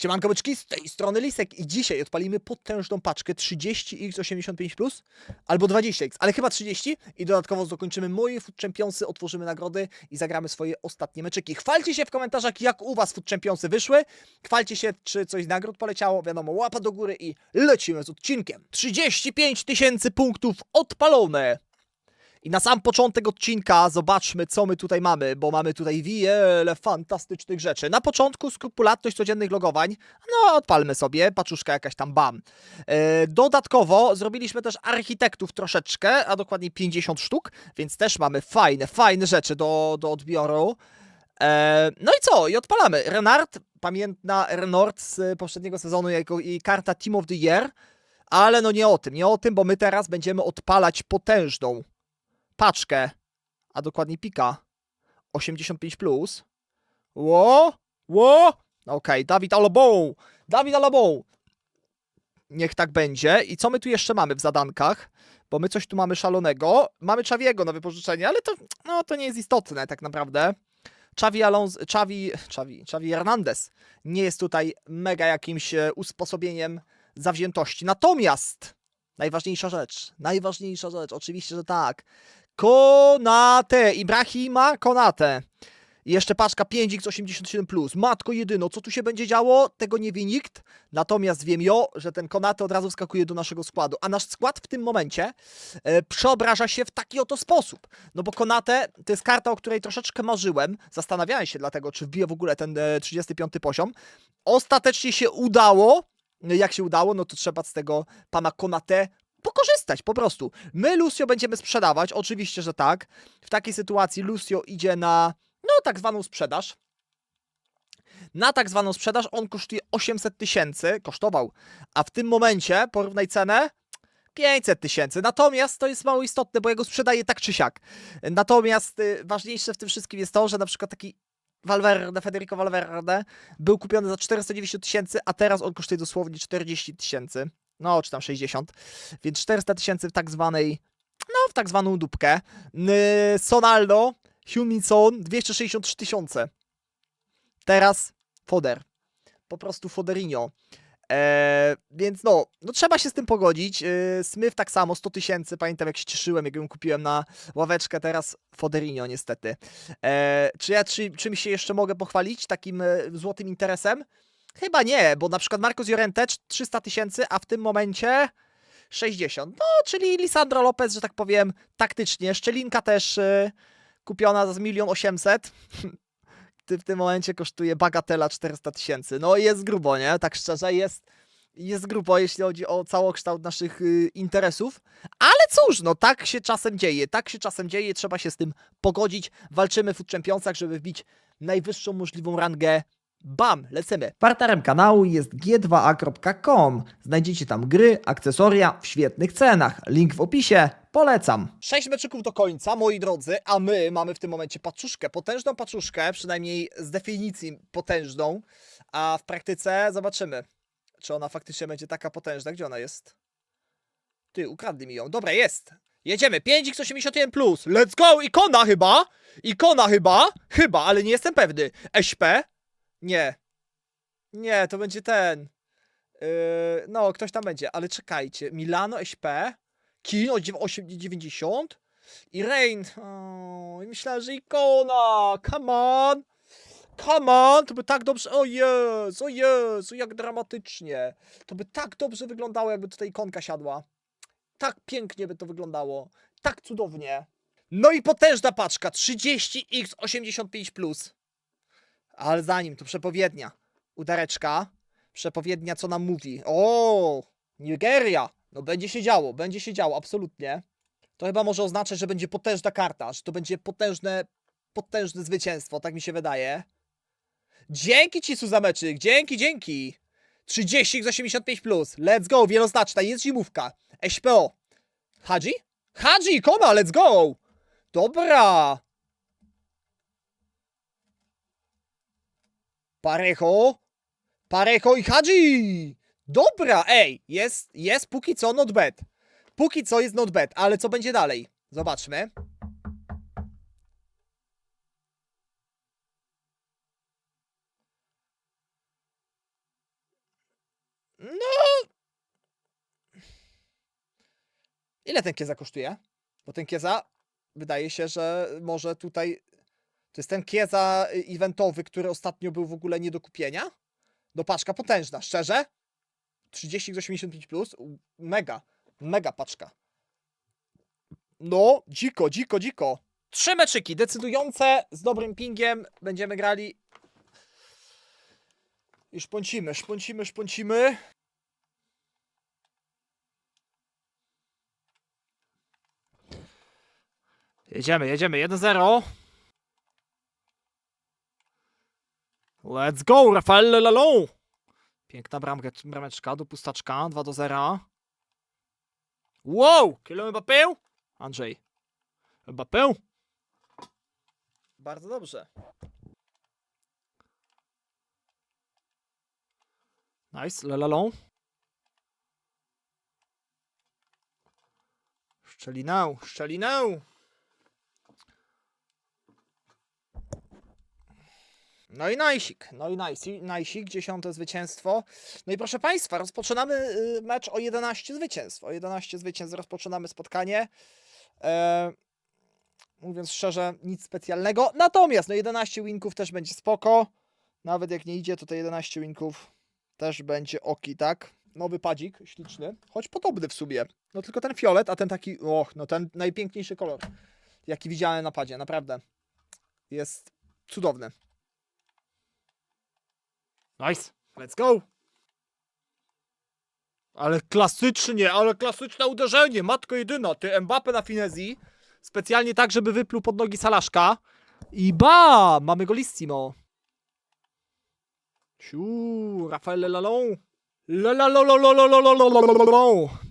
Siemanko byczki, z tej strony Lisek i dzisiaj odpalimy potężną paczkę 30x85+, albo 20x, ale chyba 30 i dodatkowo dokończymy moje Food Championsy, otworzymy nagrody i zagramy swoje ostatnie meczyki. Chwalcie się w komentarzach, jak u was Food Championsy wyszły, chwalcie się, czy coś z nagród poleciało, wiadomo, łapa do góry i lecimy z odcinkiem. 35 tysięcy punktów odpalone! I na sam początek odcinka zobaczmy, co my tutaj mamy, bo mamy tutaj wiele fantastycznych rzeczy. Na początku skrupulatność codziennych logowań. No, odpalmy sobie, paczuszka jakaś tam, bam. E, dodatkowo zrobiliśmy też architektów troszeczkę, a dokładniej 50 sztuk, więc też mamy fajne, fajne rzeczy do, do odbioru. E, no i co? I odpalamy. Renard, pamiętna Renard z poprzedniego sezonu jako i karta Team of the Year, ale no nie o tym, nie o tym, bo my teraz będziemy odpalać potężną paczkę, a dokładniej pika 85 plus. Ło, ło. Okej, Dawid Alobą. Dawid Alobą. Niech tak będzie. I co my tu jeszcze mamy w zadankach? Bo my coś tu mamy szalonego. Mamy Czawiego na wypożyczenie, ale to, no, to nie jest istotne tak naprawdę. Czawi Alonso, Czawi, Czawi, Czawi Hernandez nie jest tutaj mega jakimś e, usposobieniem zawziętości. Natomiast najważniejsza rzecz, najważniejsza rzecz, oczywiście, że tak. Konate, Ibrahima Konate. Jeszcze paczka 5x87+. Matko jedyno, co tu się będzie działo? Tego nie wie nikt. Natomiast wiem jo, że ten Konate od razu wskakuje do naszego składu. A nasz skład w tym momencie e, przeobraża się w taki oto sposób. No bo Konate to jest karta, o której troszeczkę marzyłem. Zastanawiałem się dlatego, czy wbije w ogóle ten e, 35 poziom. Ostatecznie się udało. No Jak się udało, no to trzeba z tego pana Konate pokorzystać po prostu. My Lucio będziemy sprzedawać, oczywiście, że tak. W takiej sytuacji Lucio idzie na, no, tak zwaną sprzedaż. Na tak zwaną sprzedaż on kosztuje 800 tysięcy, kosztował, a w tym momencie, porównaj cenę, 500 tysięcy. Natomiast to jest mało istotne, bo ja go sprzedaję tak czy siak. Natomiast y, ważniejsze w tym wszystkim jest to, że na przykład taki Valverde, Federico Valverde był kupiony za 490 tysięcy, a teraz on kosztuje dosłownie 40 tysięcy. No, czy tam 60. Więc 400 tysięcy w tak zwanej, no, w tak zwaną dupkę. Sonaldo, Hyun Son, 263 tysiące. Teraz Foder. Po prostu Foderinho. Eee, więc no, no, trzeba się z tym pogodzić. Yy, Smith tak samo, 100 tysięcy. Pamiętam jak się cieszyłem, jak ją kupiłem na ławeczkę. Teraz Foderinho niestety. Eee, czy ja czy, czym się jeszcze mogę pochwalić? Takim e, złotym interesem? Chyba nie, bo na przykład Marcos Llorente 300 tysięcy, a w tym momencie 60. No, czyli Lisandro Lopez, że tak powiem, taktycznie. Szczelinka też y, kupiona za 1 800 Ty w tym momencie kosztuje bagatela 400 tysięcy. No jest grubo, nie? Tak szczerze, jest, jest grubo, jeśli chodzi o całokształt naszych y, interesów. Ale cóż, no tak się czasem dzieje. Tak się czasem dzieje, trzeba się z tym pogodzić. Walczymy w Championsach, żeby wbić najwyższą możliwą rangę Bam, lecimy. Partnerem kanału jest g2a.com. Znajdziecie tam gry, akcesoria w świetnych cenach. Link w opisie. Polecam. Sześć meczyków do końca, moi drodzy, a my mamy w tym momencie paczuszkę, potężną paczuszkę, przynajmniej z definicji potężną, a w praktyce zobaczymy, czy ona faktycznie będzie taka potężna. Gdzie ona jest? Ty, ukradli mi ją. Dobra, jest. Jedziemy, 5x81+, let's go, ikona chyba, ikona chyba, chyba, ale nie jestem pewny. SP? Nie. Nie, to będzie ten. Yy, no, ktoś tam będzie, ale czekajcie. Milano SP, Kino 890 i Rain. O, myślałem, że ikona. Come on. Come on, to by tak dobrze. O Jezu, o Jezu, jak dramatycznie. To by tak dobrze wyglądało, jakby tutaj ikonka siadła. Tak pięknie by to wyglądało. Tak cudownie. No i potężna paczka 30x85. Ale zanim to przepowiednia. Udareczka. Przepowiednia, co nam mówi. O, Nigeria. No będzie się działo, będzie się działo, absolutnie. To chyba może oznaczać, że będzie potężna karta, że to będzie potężne, potężne zwycięstwo, tak mi się wydaje. Dzięki ci, Suzameczyk, dzięki, dzięki. 30 z 85+, plus. let's go, wieloznaczna, jest zimówka. SPO. Hadzi? Hadzi, koma, let's go. Dobra. Parejo, Parejo i Hadzi! Dobra, ej, jest, jest póki co not bad. Póki co jest not bad, ale co będzie dalej? Zobaczmy. No. Ile ten Kieza kosztuje? Bo ten Kieza wydaje się, że może tutaj to jest ten Kieza y, eventowy, który ostatnio był w ogóle nie do kupienia. No paczka potężna, szczerze. 3085 plus, mega, mega paczka. No, dziko, dziko, dziko. Trzy meczyki decydujące z dobrym pingiem. Będziemy grali. I szponcimy, szponcimy, szponcimy. Jedziemy, jedziemy. 1-0. Let's go, Rafael Lalo! Piękna bramka, brameczka do pustaczka, 2 do 0. Wow! Kilo Mbappé? Andrzej. Mbappé? Bardzo dobrze. Nice, Lelalon. Szczelinę, szczelinę! No i najsik, no i najsik, najsik, dziesiąte zwycięstwo. No i proszę Państwa, rozpoczynamy y, mecz o 11 zwycięstw. O 11 zwycięstw rozpoczynamy spotkanie. E, mówiąc szczerze, nic specjalnego. Natomiast no 11 winków też będzie spoko. Nawet jak nie idzie, to te 11 winków też będzie oki, tak? Nowy padzik, śliczny, choć podobny w sumie. No tylko ten fiolet, a ten taki, och, no ten najpiękniejszy kolor, jaki widziałem na padzie, naprawdę. Jest cudowny. Nice, let's go! Ale klasycznie, ale klasyczne uderzenie, matko jedyna, ty Mbappe na finezji, specjalnie tak, żeby wypluł pod nogi Salaszka i ba, mamy golissimo. Siu, Rafael Lelalon.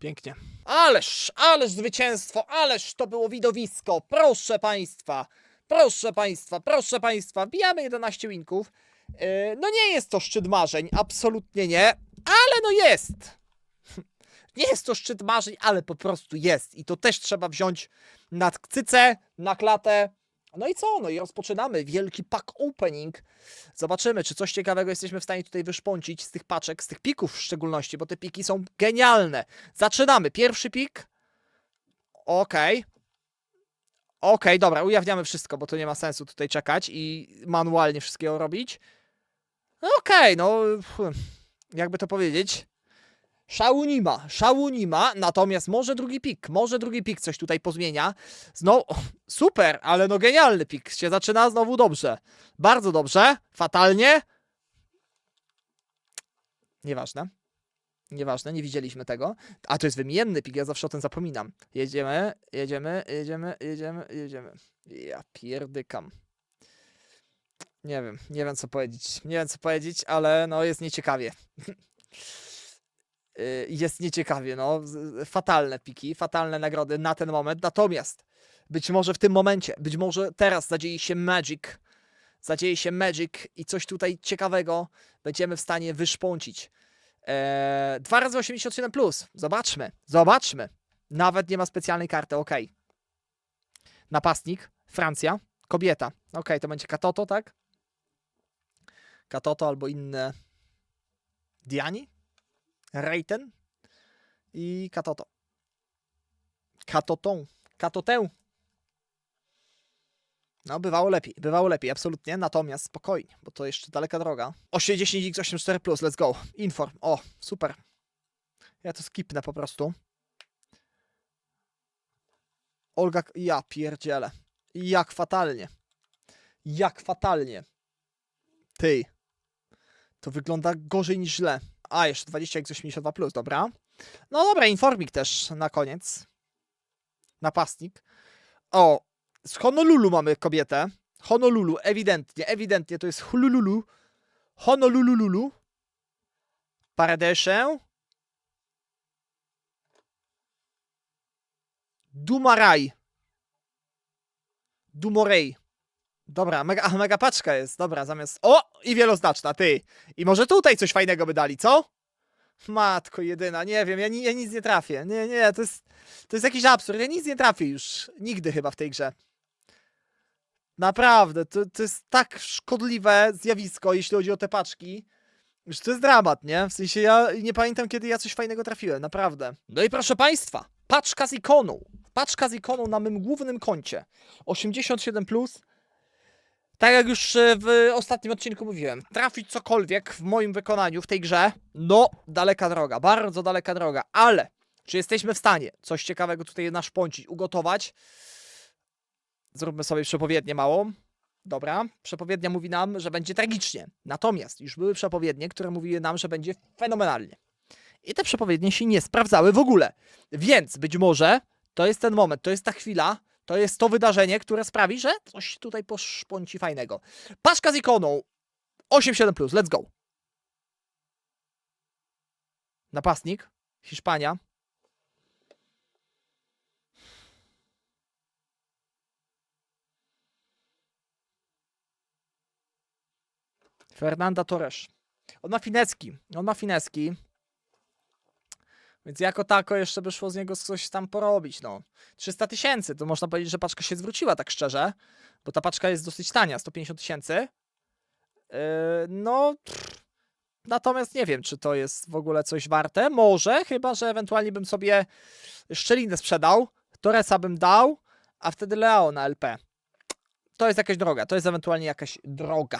Pięknie. Ależ, ależ zwycięstwo, ależ to było widowisko. Proszę Państwa, proszę Państwa, proszę Państwa, wbijamy 11 winków. Yy, no nie jest to szczyt marzeń, absolutnie nie, ale no jest. Nie jest to szczyt marzeń, ale po prostu jest. I to też trzeba wziąć na cycę, na klatę. No i co? No i rozpoczynamy wielki pack opening. Zobaczymy, czy coś ciekawego jesteśmy w stanie tutaj wyszpącić z tych paczek, z tych pików w szczególności, bo te piki są genialne. Zaczynamy. Pierwszy pik. Okej. Okej, dobra, ujawniamy wszystko, bo to nie ma sensu tutaj czekać i manualnie wszystkiego robić. No Okej, no hmm, jakby to powiedzieć. Szału nie ma, szału nie ma, natomiast może drugi pik, może drugi pik coś tutaj pozmienia. Znowu, super, ale no genialny pik się zaczyna znowu dobrze. Bardzo dobrze, fatalnie. Nieważne. Nieważne, nie widzieliśmy tego. A to jest wymienny pik, ja zawsze o tym zapominam. Jedziemy, jedziemy, jedziemy, jedziemy, jedziemy. Ja pierdykam. Nie wiem, nie wiem co powiedzieć. Nie wiem co powiedzieć, ale no jest nieciekawie. Y, jest nieciekawie, no. Fatalne piki, fatalne nagrody na ten moment. Natomiast być może w tym momencie, być może teraz zadzieje się magic. Zadzieje się magic i coś tutaj ciekawego będziemy w stanie wyszpącić. Eee, 2 razy 87 plus. Zobaczmy, zobaczmy. Nawet nie ma specjalnej karty, ok. Napastnik, Francja, kobieta. Ok, to będzie Katoto, tak? Katoto albo inne Diani? Reiten i Katoto. Katotą. Katotę. No, bywało lepiej, bywało lepiej, absolutnie. Natomiast spokojnie, bo to jeszcze daleka droga. 810x84, let's go. Inform. O, super. Ja to skipnę po prostu. Olga, ja pierdzielę. Jak fatalnie. Jak fatalnie. Ty. To wygląda gorzej niż źle. A, jeszcze 20x82, plus, dobra. No dobra, informik też na koniec. Napastnik. O, z Honolulu mamy kobietę. Honolulu, ewidentnie, ewidentnie to jest Hulululu. Honolulu. Paradeszę. Dumaraj. Dumorej. Dobra, mega, mega paczka jest, dobra, zamiast... O! I wieloznaczna, ty! I może tutaj coś fajnego by dali, co? Matko jedyna, nie wiem, ja, ni, ja nic nie trafię. Nie, nie, to jest, to jest jakiś absurd, ja nic nie trafię już. Nigdy chyba w tej grze. Naprawdę, to, to jest tak szkodliwe zjawisko, jeśli chodzi o te paczki. Już to jest dramat, nie? W sensie ja nie pamiętam, kiedy ja coś fajnego trafiłem, naprawdę. No i proszę Państwa, paczka z ikoną. Paczka z ikoną na mym głównym koncie. 87+. Plus. Tak jak już e, w ostatnim odcinku mówiłem, trafić cokolwiek w moim wykonaniu w tej grze, no daleka droga, bardzo daleka droga, ale czy jesteśmy w stanie coś ciekawego tutaj naszpącić, ugotować? Zróbmy sobie przepowiednię małą. Dobra, przepowiednia mówi nam, że będzie tragicznie. Natomiast już były przepowiednie, które mówiły nam, że będzie fenomenalnie. I te przepowiednie się nie sprawdzały w ogóle. Więc być może to jest ten moment, to jest ta chwila, to jest to wydarzenie, które sprawi, że coś tutaj poszpąci fajnego. Paczka z ikoną 8-7+, let's go. Napastnik, Hiszpania. Fernanda Torres. On ma fineski. On ma fineski. Więc jako tako jeszcze by szło z niego coś tam porobić. No. 300 tysięcy, to można powiedzieć, że paczka się zwróciła, tak szczerze. Bo ta paczka jest dosyć tania, 150 tysięcy. Yy, no. pff. Natomiast nie wiem, czy to jest w ogóle coś warte. Może, chyba że ewentualnie bym sobie szczelinę sprzedał, Torresa bym dał, a wtedy Leo na LP. To jest jakaś droga, to jest ewentualnie jakaś droga.